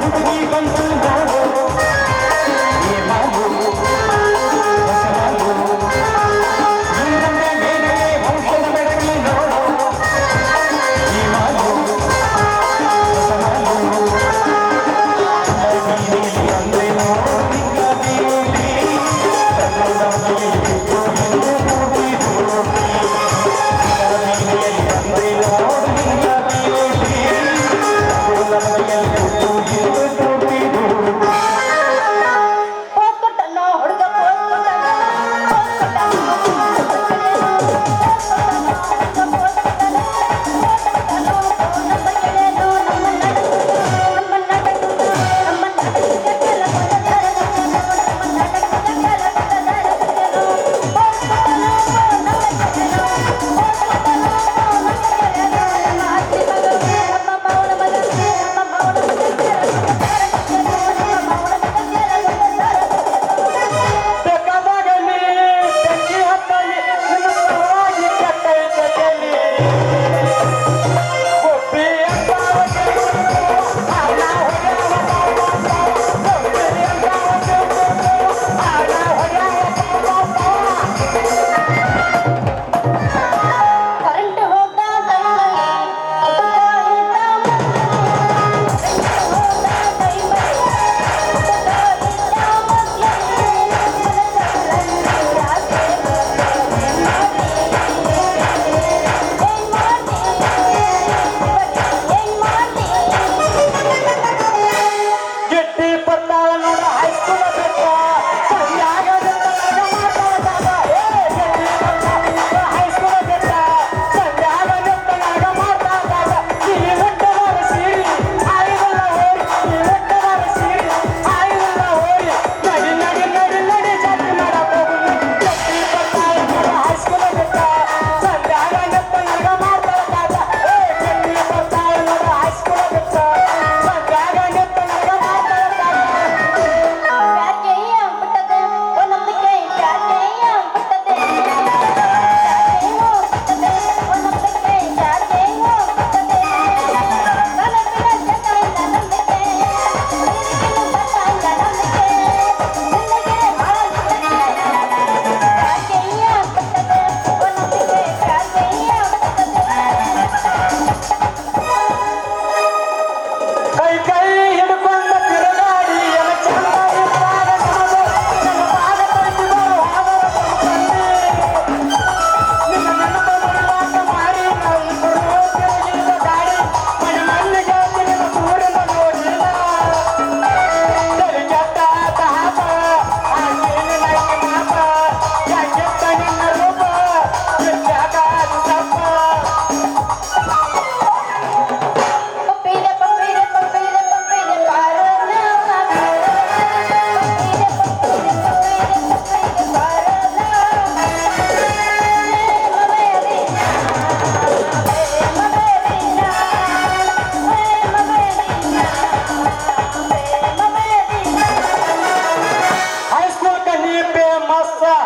हुई बंसुरी রাস্তা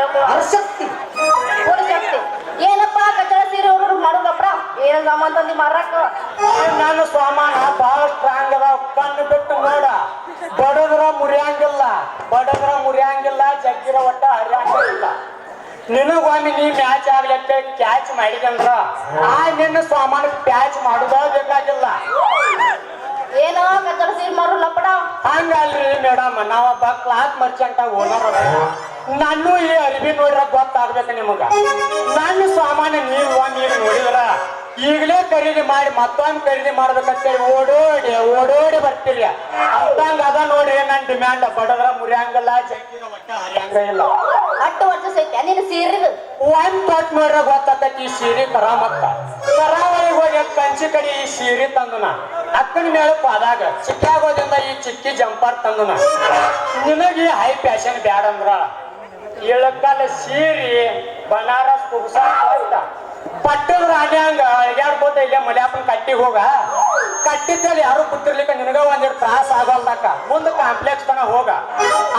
ನಾಟಕ ತಪ್ಪಲ್ಲಿ ಹೇಳ್ಕೊ. ಶಕ್ತಿ ಪೂರ ಶಕ್ತಿ. ಏನಪ್ಪ ಸೀರೆ ಹುಡುಗರು ಮಾಡೋದಪ್ಪ ಏನ್ ಸಾಮಾನ್ ತಂದಿ ಮಾರಾಕ ನನ್ನ ಸ್ವಾಮಾನ ಬಹಳ ಸ್ಟ್ರಾಂಗ್ ಅದ ಕಣ್ಣು ಬಿಟ್ಟು ನೋಡ. ಬಡದ್ರ ಮುರಿಯಂಗಿಲ್ಲ. ಬಡದ್ರ ಮುರಿಯಂಗಿಲ್ಲ ಜಗ್ಗಿರ ಒಟ್ಟ ಹರಿಯಂಗಿಲ್ಲ. ನಿನಗೊಮ್ಮೆ ನೀ ಮ್ಯಾಚ್ ಆಗ್ಲಕ್ಕೆ ಕ್ಯಾಚ್ ಮಾಡಿದಂದ್ರ ಆ ನಿನ್ನ ಸ್ವಾಮಾನ ಕ್ಯಾಚ್ ಮಾಡುದ ಬೇಕಾಗಿಲ್ಲ. ಏನೋ ಕಚ್ಚಡ ಸೀರೆ ಮಾರು ಲಪ್ಪಡ ಹಂಗಲ್ರಿ ಮೇಡಮ್ ನಾವೊಬ್ಬ ಕ್ಲಾಸ್ ಮರ್ಚೆಂಟ್ ಓನರ್ ಅದ ನಾನು ಈ ಅರಿವಿ ನೋಡ್ರ ಗೊತ್ತಾಗ್ಬೇಕು ನಿಮಗ. ನನ್ನ ಸಾಮಾನ್ಯ ನೀವು ನೀರು ಈಗ ನೋಡಿದ್ರ ಈಗಲೇ ಖರೀದಿ ಮಾಡಿ ಮತ್ತೊಂದು ಖರೀದಿ ಮಾಡ್ಬೇಕಂತೇಳಿ ಓಡೋಡಿ ಓಡೋಡಿ ಬರ್ತೀರಿ ಅಂತಂಗ ಅದ ನೋಡಿ ನನ್ನ ಡಿಮ್ಯಾಂಡ್ ಬಡದ್ರ ಮುರಿಯಂಗಲ್ಲ ಜಗ್ಗಿನ ಒಟ್ಟ ಹರಿಯಂಗ ಇಲ್ಲ. ಹತ್ತು ವರ್ಷ ಸೈತೆ ಸೀರಿದು? ಒಂದ್ ತೊಟ್ ನೋಡ್ರ ಗೊತ್ತಾಕತಿ ಈ ಸೀರೆ ಕರಾಮತ್ತ ಕರಾವಳಿಗೆ ಹೋಗಿ ಕಂಚಿ ಕಡೆ ಈ ಸೀರೆ ತಂದನ. ಅಕ್ಕನ ಮೇಲೆ ಪಾದಾಗ ಚಿಕ್ಕಾಗೋದಿಂದ ಈ ಚಿಕ್ಕಿ ಜಂಪರ್ ತಂದನ. ನಿನಗೆ ಹೈ ಫ್ಯಾಷನ್ ಬ್ಯಾಡ ಅಂದ್ರ ಇಳಕಲ್ಲ ಸೀರಿ ಬನಾರಸ್ ಕುಗ್ಸ ಪಟ್ಟದ ರಾಜ್ಯಾಂಗ ಎಳ್ಯಾಡ್ಕೋತ ಇಲ್ಲ ಮಲ್ಯಾಪನ್ ಕಟ್ಟಿಗೆ ಹೋಗ? ಕಟ್ಟಿದ್ದಲ್ಲಿ ಯಾರು ಕೂತಿರ್ಲಿಕ್ಕೆ ನಿನಗ ಒಂದಿರ ತ್ರಾಸ ಆಗಲ್ದಕ್ಕ? ಮುಂದ ಕಾಂಪ್ಲೆಕ್ಸ್ ತನ ಹೋಗ.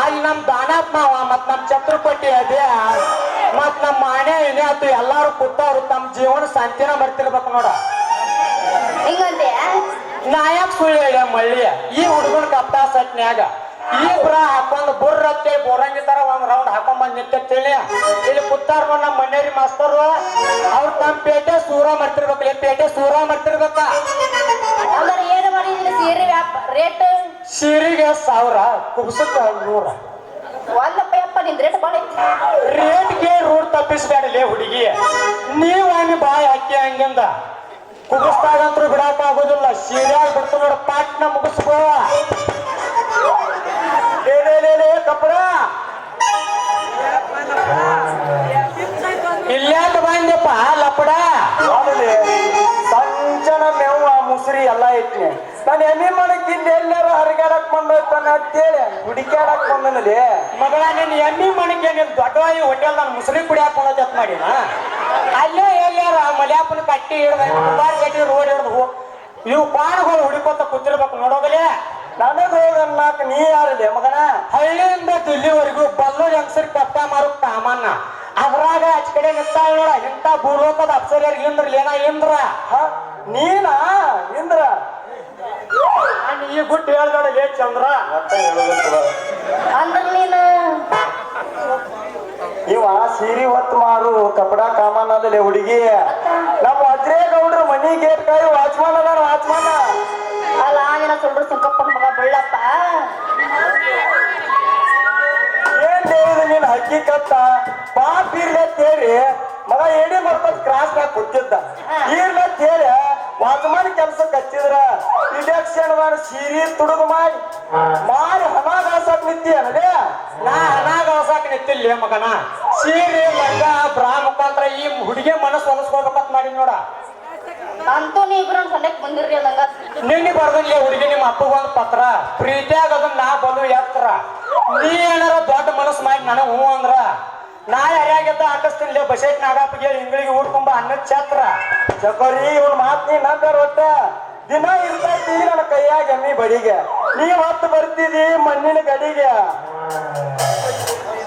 ಅಲ್ಲಿ ನಮ್ ದಾನಪ್ಪ ಮತ್ ನಮ್ ಛತ್ರಪತಿ ಅದೇ. ಮತ್ ನಮ್ಮ ಮಾಣೆ ಏನೇ ಆತು ಎಲ್ಲಾರು ಕೂತವ್ರು ತಮ್ಮ ಜೀವನ ಶಾಂತಿನ ಬರ್ತಿರ್ಬೇಕು ನೋಡ. ನಾಯಕ್ ಸುಳ್ಳು ಮಳ್ಳಿಯ ಮಳ್ಳಿ ಈ ಹುಡುಗನ ಕಪ್ತಾ ಸಟ್ನ್ಯಾಗ. ಈ ಹಾಕೊಂಡು ಹಾಕೊಂಡ್ ಬುರ್ರ ಹತ್ತಿ ಬೋರಂಗಿ ತರ ಒಂದ್ ರೌಂಡ್ ಹಾಕೊಂಡ್ ಬಂದ್ ನಿಂತೇಳಿ ಇಲ್ಲಿ ಕುತ್ತಾರ ನಮ್ಮ ಮನೇರಿ ಮಾಸ್ತರು. ಅವ್ರು ತಮ್ಮ ಪೇಟೆ ಸೂರ ಮಾಡ್ತಿರ್ಬೇಕು ಇಲ್ಲಿ ಪೇಟೆ ಸೂರ ಮಾಡ್ತಿರ್ಬೇಕ. ಅಂದ್ರೆ ಏನು ಮಾಡಿದ್ರೆ ಸೀರೆ ರೇಟ್? ಸೀರೆಗೆ ಸಾವಿರ ಕುಬ್ಸಕ್ಕ ನೂರ. ಒಂದಪ್ಪ ಯಪ್ಪ ನಿನ್ ರೇಟ್ ಬಾಳ ರೇಟ್ಗೆ ರೂಟ್ ತಪ್ಪಿಸ್ಬೇಡಲೇ ಹುಡುಗಿ. ನೀವು ಅಲ್ಲಿ ಬಾಯಿ ಹಾಕಿ ಹಂಗಿಂದ. ಕುದಿಸ್ದಾಗಂತ್ರು ಬಿಡಕ್ ಆಗೋದಿಲ್ಲ ಸೀರಿಯಾಗ ಬಿಡ್ತು ನೋಡ ಪಾಟ್ನ ಮುಗಿಸ್ಕೋ. ಲೇ, ಕಪ್ಪಡ ಇಲ್ಯಾಕ ಬಂದಪ್ಪ ಲಪಡ ಸಂಜನ ಆ ಮುಸ್ರಿ ಎಲ್ಲ ಐತಿ ನಾನು ಎಮ್ಮಿ ಮಾಡಕ್ ಎಲ್ಲಾರು ಹರಿಗಾಡಕ್ ಬಂದೈತಾನ ಅಂತೇಳಿ ಹುಡುಕ್ಯಾಡಕ್ ಬಂದನಲ್ಲಿ. ಮಗಳ ನಿನ್ನ ಎಮ್ಮಿ ಮಣಕ್ಕೆ ನಿನ್ ದೊಡ್ಡವಾಗಿ ಹೋಟೆಲ್ ನಾನು ಮುಸ್ರಿ ಕುಡಿಯಾಕ ಬಂದತ್ ಮಾಡಿನ? ಅಲ್ಲೇ ಎಲ್ಲಾರ ಮಲ್ಯಾಪನ ಕಟ್ಟಿ ಹಿಡ್ದ ಬಾರ್ ಕಟ್ಟಿ ರೋಡ್ ಹಿಡ್ದು ಹೋಗ್ ಇವು ಪಾಣಗಳು ಹುಡುಕೋತ ಕೂತಿರ್ಬೇಕು ನೋಡೋಗಲೇ. ನನಗ ಹೋಗನ್ನಾಕ ನೀ ಯಾರಲ್ಲಿ ಮಗನ? ಹಳ್ಳಿಯಿಂದ ದಿಲ್ಲಿವರೆಗೂ ಬಲ್ಲು ಹೆಂಗಸರ್ ಕಪ್ಪ ಮಾರು ಸಾಮಾನ ಅದ್ರಾಗ ಆಚ ಕಡೆ ನಿಂತಾಳ ನೋಡ ಇಂತ ಭೂಲೋಕದ ಅಪ್ಸರಿಯರ್ ಇಂದ್ರ ಏನ ಇಂದ್ರ? ನೀನ? ಇಂದ್ರ? ಈ ಗುಟ್ಟು ಹೇಳ್ದಾಡ ಏ ಚಂದ್ರ? ಅಂದ್ರ ನೀನು? ಇವ ಸೀರಿ ಹೊತ್ತು ಮಾರು ಕಪಡ ಕಾಮನ್ ಅಲ್ಲೇ ಹುಡುಗಿ. ನಮ್ಮ ಅಜ್ರೇ ಗೌಡ್ರ ಮನಿ ಗೇಟ್ ಕಾಯಿ ಬರ್ಬತ್ ಕ್ರಾಸ್ ನಾಗ ಮತ್ತ ಹೇಳಿ? ವಾಚ್ಮಾನ್ ಕೆಲ್ಸಕ್ಕೆ ಹಚ್ಚಿದ್ರ. ಇಲೆಕ್ಷನ್ ಸೀರಿ ತುಡುಗು ಮಾಡಿ. ಮಾಡಿ ಹಣಗಾಸಕ್ ನಿತ್ತಿ ನಿಂತಿ ಅಲ್ಲೇ ನಾ ಹಣಾಗಾಸಕ್ ನಿತ್ತಿಲ್ಲ ಮಗನ. ಸೀರೆ ಮಗ ಬ್ರಾ ಮುಖಾಂತರ ಈ ಹುಡುಗಿ ಮನಸ್ಸು ಹೊಲಸ್ಕೋಬೇಕಂತ ಮಾಡಿ ನೋಡ. ಅಂತೂ ನೀ ಇಬ್ರು ಸಣ್ಣಕ್ ಬಂದಿರ್ರಿ ನಿನ್ನೆ ಬರ್ದಿಲ್ಲ ಹುಡುಗಿ ನಿಮ್ಮ ಅಪ್ಪಗ ಒಂದ್ ಪತ್ರ. ಪ್ರೀತಿಯಾಗ ಅದನ್ನ ನಾ ಬಂದು ಎತ್ತರ. ನೀ ಏನಾರ ದೊಡ್ಡ ಮನಸ್ಸು ಮಾಡಿ ನನಗ ಹ್ಞೂ ಅಂದ್ರ? ನಾ ಯಾರ್ಯಾಗೆದ್ದ ಹಾಕಿಸ್ತೀನಿ ಬಸೆಟ್ ನಾಗಪ್ಪಗೆ ಇಂಗಳಿಗೆ ಊಟಕೊಂಬ ಅನ್ನದ ಛತ್ರ. ಚಕೋರಿ ಇವ್ನ ಮಾತ್ ನೀ ನಂಬರ್ ಒಟ್ಟ. ದಿನ ಇರ್ತೈತಿ ನನ್ನ ಕೈಯಾಗ ಎಮ್ಮಿ ಬಡಿಗೆ. ನೀ ಹೊತ್ತು ಬರ್ತಿದಿ ಮಣ್ಣಿನ ಗಡಿಗೆ.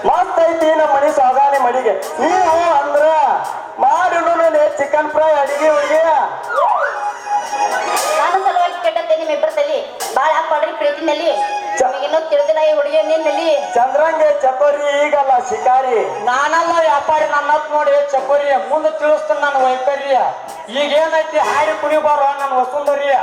ಮಸ್ತ್ ಐತಿ ನಮ್ಮ ಮನಿ ಸಾಗಾಣಿ ಮಡಿಗೆ. ನೀವು ಅಂದ್ರ ಮಾಡಿ ಚಿಕನ್ ಫ್ರೈ ಅಡಿಗೆ ಹುಡುಗಿ ನಾನು ಸಲುವಾಗಿ ಕೆಟ್ಟಂತೆ ಬಾಳ ಹಾಕೊಡ್ರಿ ಪ್ರೀತಿನಲ್ಲಿ. ನಲ್ಲಿ ತಿಳಿದಿಲ್ಲ ಈ ಹುಡುಗಿ ನಿನ್ನಲ್ಲಿ. ಚಂದ್ರಂಗೆ ಚಪರಿ ಈಗಲ್ಲ ಶಿಕಾರಿ. ನಾನಲ್ಲ ವ್ಯಾಪಾರಿ ನನ್ನ ಹತ್ ನೋಡಿ ಚಕೋರಿ ಮುಂದೆ ತಿಳಿಸ್ತೀನಿ ನನ್ನ ವೈಪರ್ಯ ಈಗ ಏನೈತಿ ಹಾಡಿ ಕುಣಿಬಾರ ನನ್ನ ವಸುಂಧರಿಯ.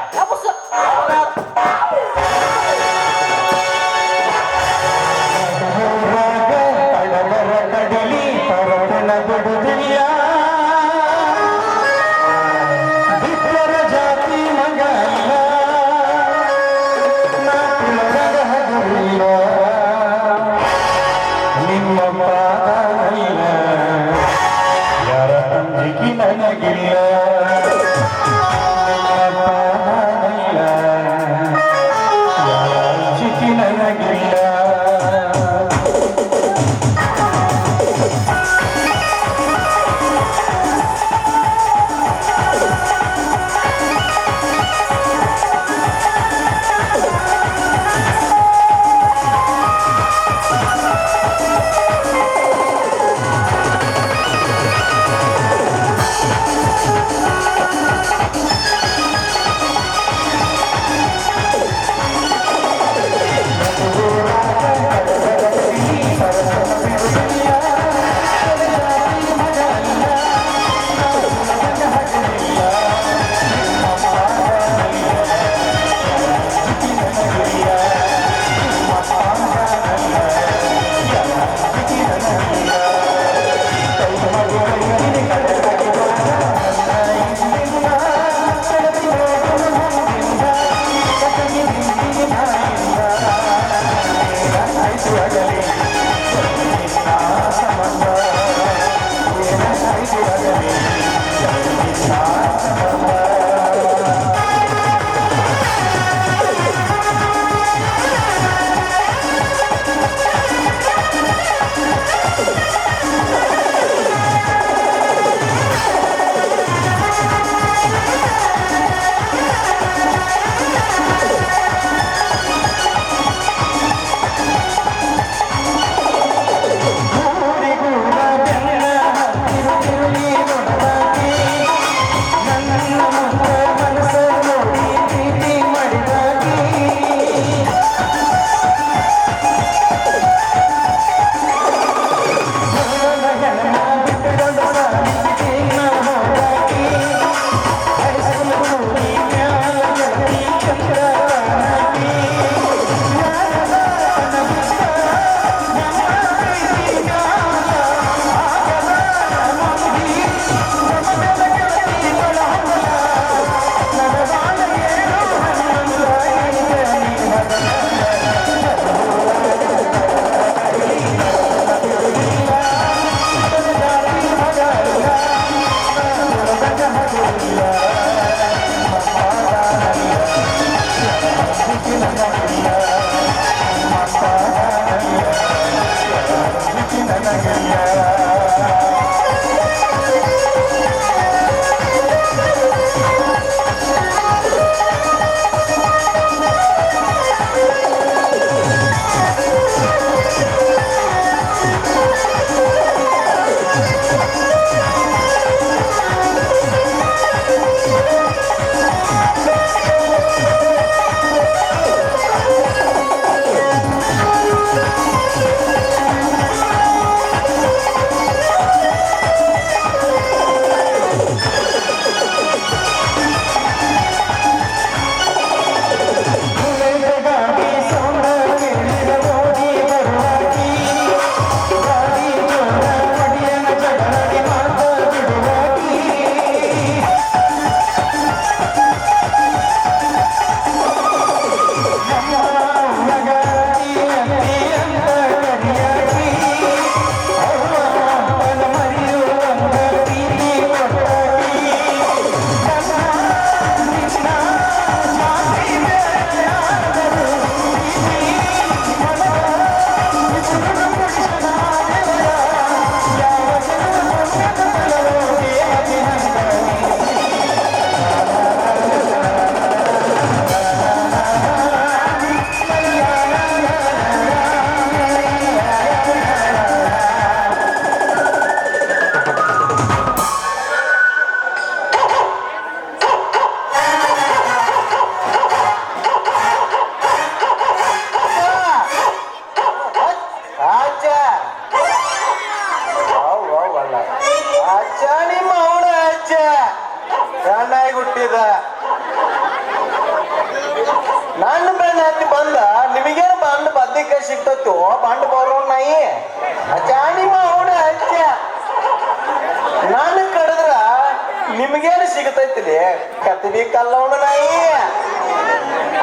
ನಿಮ್ಗೇನು ಸಿಗತೈತಿಲಿ ಕತ್ತಿ ಕಲ್ಲವಣ ನಾಯಿ.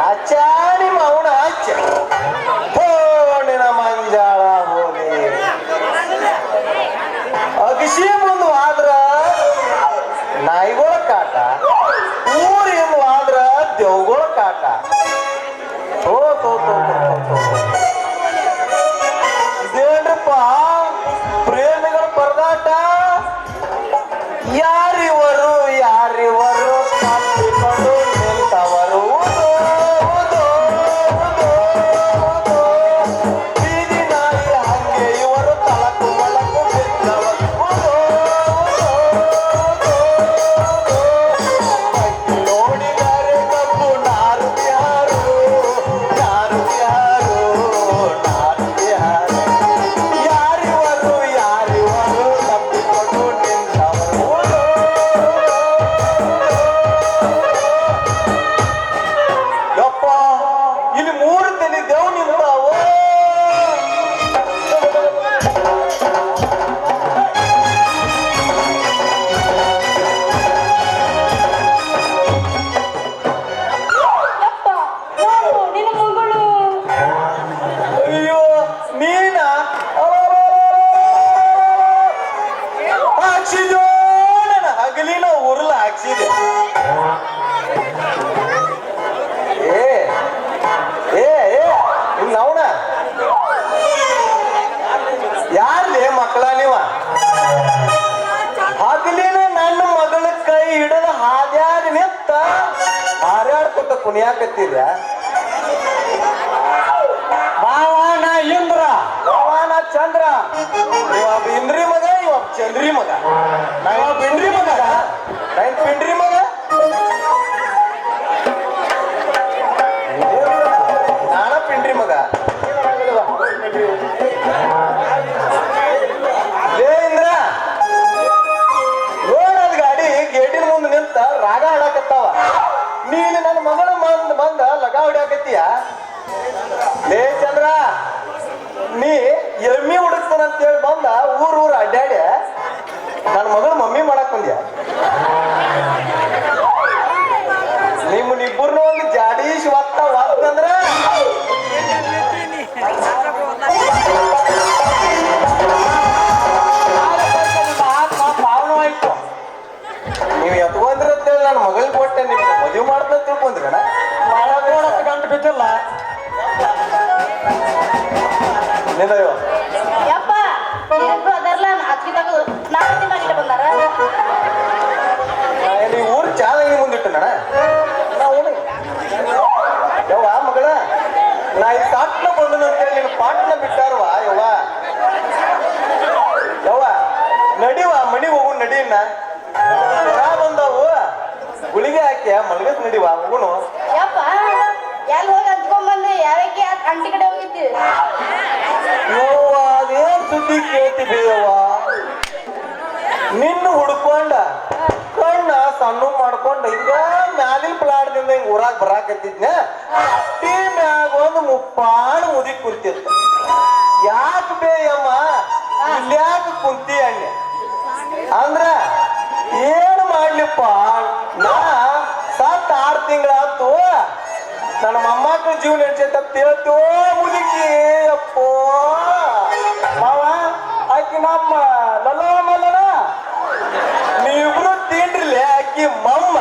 ಅಚಾಣಿ ಅವನ ಅಚ್ಚ ಫೋಣಿನ ಮಂಜಾಳ ಹೋಗಿ ಅಗಸಿ ಮುಂದೆ ಆದ್ರ ನಾಯಿಗಳ ಕಾಟ. ಊರಿಂದ ಆದ್ರ ದೇವ್ಗಳ ಕಾಟ. ತೋ ತೋ ತೋ ಥೋ. ಇದೇನ್ರಪ್ಪ? ಪ್ರೇಮಿಗಳ ಪರದಾಟ? ಯಾರಿವರು ನಿಂದಯ್ಯೋ ಯಪ್ಪ ಇಬ್ರು ಅದರ್ಲ ಅಕ್ಕಿ ತಗದು ನಾಲ್ಕು ಮಾಡಿಟ್ಟು ಬಂದಾರ ನೀವು ಊರು ಚಾದಂಗಿ ಮುಂದಿಟ್ಟು ನಣ ಯವ್ವ ಮಗಳ ನಾ ಈ ಸಾಟ್ನ ಬಂದನು ಅಂತೇಳಿ ನಿನ್ನ ಪಾಟ್ನ ಬಿಟ್ಟಾರವ ಯವ್ವ ಯವ್ವ ನಡಿವ ಮನಿಗೆ ಹೋಗು ನಡಿಯನ್ನ ಜ್ವರ ಬಂದವು ಗುಳಿಗೆ ಹಾಕಿ ಮಲ್ಗಸ್ ನಡಿವ ಹೋಗುನು ಯಪ್ಪ ಎಲ್ಲಿ ಹೋಗಿ ಹಂಚ್ಕೊಂಡ್ ಯಾವಕ್ಕೆ ಅಂಟಿ ಕಡೆ ಹೋಗಿದ್ದಿ? ಯವ್ವ, ಅದೇನ್ ಸುದ್ದಿ ಕೇಳ್ತಿದ್ದೆ ಯವ್ವ ನಿನ್ನ ಹುಡ್ಕೊಂಡ ಕಣ್ಣ ಸಣ್ಣ ಮಾಡ್ಕೊಂಡ ಹಿಂಗ ಮ್ಯಾಲಿನ ಪ್ಲಾಟ್ದಿಂದ ಹಿಂಗ ಊರಾಗ ಬರಾಕತ್ತಿದ್ನ? ಟೀ ಮ್ಯಾಗ ಒಂದು ಮುಪ್ಪಾಣ ಮುದಿ ಕುಂತಿತ್ತು ಯಾಕೆ ಬೇಯಮ್ಮ ಇಲ್ಯಾಕ ಕುಂತಿ ಅಣ್ಣೆ? ಅಂದ್ರ ಏನ್ ಮಾಡ್ಲಿಪ್ಪ? ನಾ ಸತ್ ಆರು ತಿಂಗಳಾತು ನನ್ನ ಮೊಮ್ಮಕ್ಕಳ ಜೀವ ನಡೆಸೈತ ತಿಳ್ತೋ ಮುದುಕಿ, ಅಪ್ಪೋ. ಮಾವ, ಆಕಿ ನಮ್ಮ ಲಲೋ ಮಲ್ಲನ ನೀವಿಬ್ರು ತಿಂಡ್ರಿಲೆ, ಆಕಿ ಮಮ್ಮ.